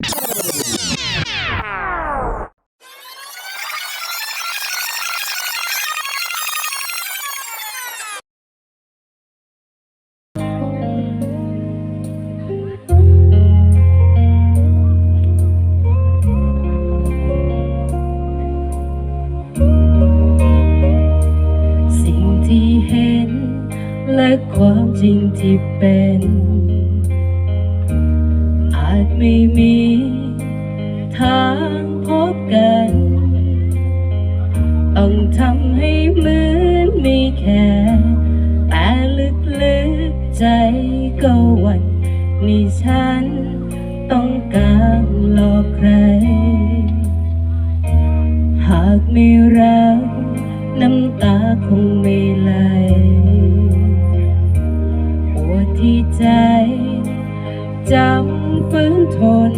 สิ่งที่เห็นและความจริงที่เป็น อาจไม่มีทางพบกัน ต้องทำให้เหมือนไม่แค่แต่ลึกๆใจก็หวันนี่ฉันต้องการหลอกใคร หากไม่รักน้ำตาคงไม่ไหลปวดที่ใจ จำฝืนทน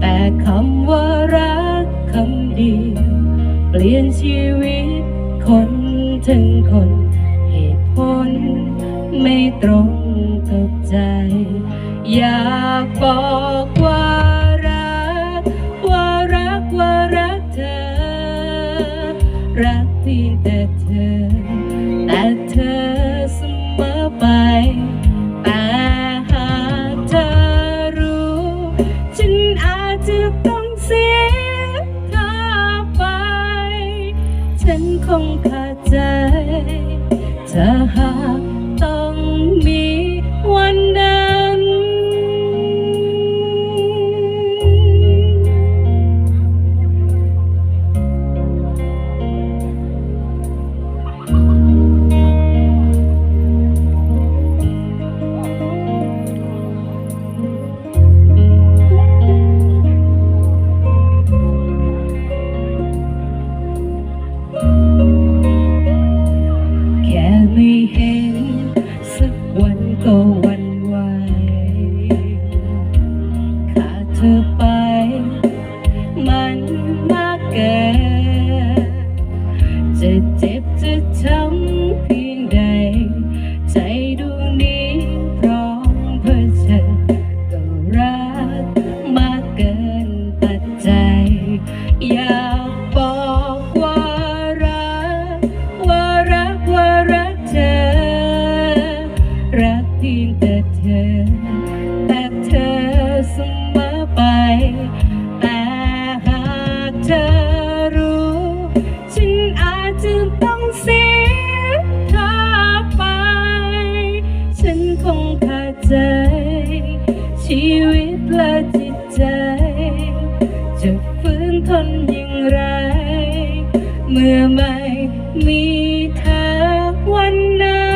แต่คำว่ารักคำเดียวเปลี่ยนชีวิตคนถึงคนเหตุผลไม่ตรงกับใจ อยากบอก เธอหาก ธอรู้ ฉันอาจจะต้องเสียเธอไป ฉันคงขาดใจ ชีวิตและจิตใจ จะฟื้นทนอย่างไร เมื่อไม่มีเธอวันนั้น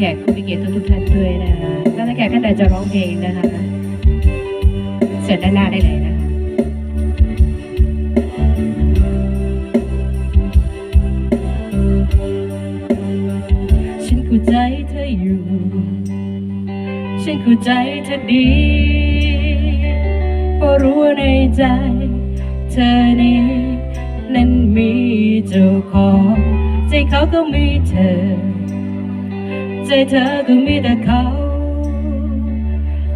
แขกผู้มีเกียรติทุกท่านด้วยนะคะถ้าท่านแขกท่านใดจะร้องเพลงนะคะเสร็จด้านหน้าได้เลยนะคะฉันเข้าใจเธออยู่ ฉันเข้าใจเธอดีเพราะรู้ในใจ เธอนี้นั้นมีเจ้าของใจเขาก็มีเธอ ใจเธอก็มีแต่เขา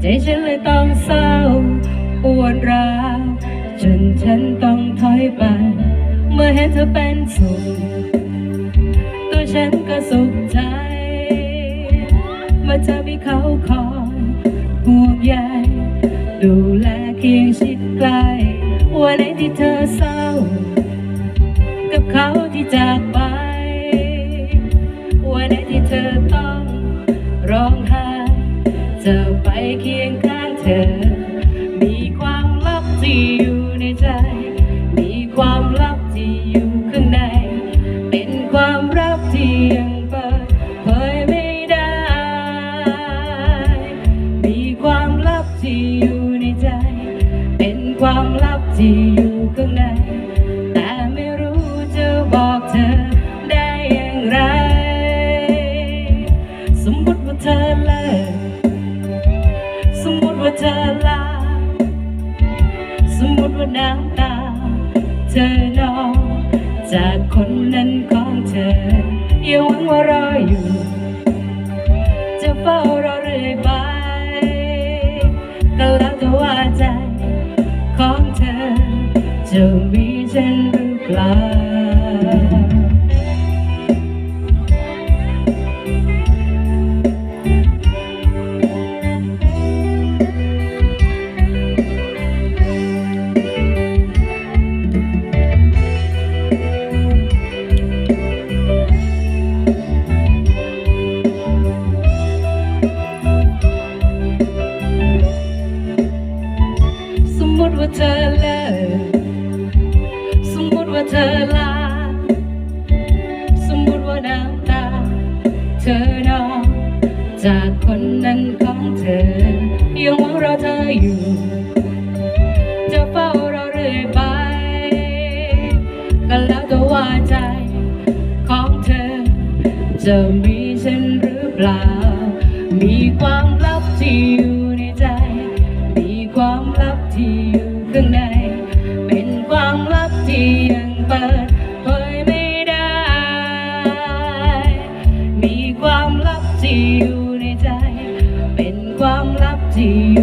ใจฉันเลยต้องเศร้าปวดร้าวจนฉันต้องถอยไป เมื่อเห็นเธอเป็นสุขตัวฉันก็สุขใจ เมื่อเธอมีเขาคอยห่วงใยดูแลเคียงชิดใกล้วันไหนที่เธอเศร้า กับเขาที่จากไป เธอ มีความลับที่อยู่ในใจ มีความลับที่อยู่ข้างใน เป็นความลับที่ยังเปิดเผยไม่ได้ มีความลับที่อยู่ในใจ เป็นความลับที่อยู่ เธอนองจากคนนั้นของเธอยังหวังว่ารออยู่ จะเฝ้ารอเรื่อยไปก็แล้วแต่ว่าใจของเธอ จะมีฉันหรือเปล่า เธอนอกจากคนนั้นของเธอ ยังหวังรอเธออยู่ จะเฝ้ารอเรื่อยไป ก็แล้วแต่ว่าใจของเธอ จะมีฉันหรือเปล่า มีความรักที่ อยู่ในใจ เป็นความลับที่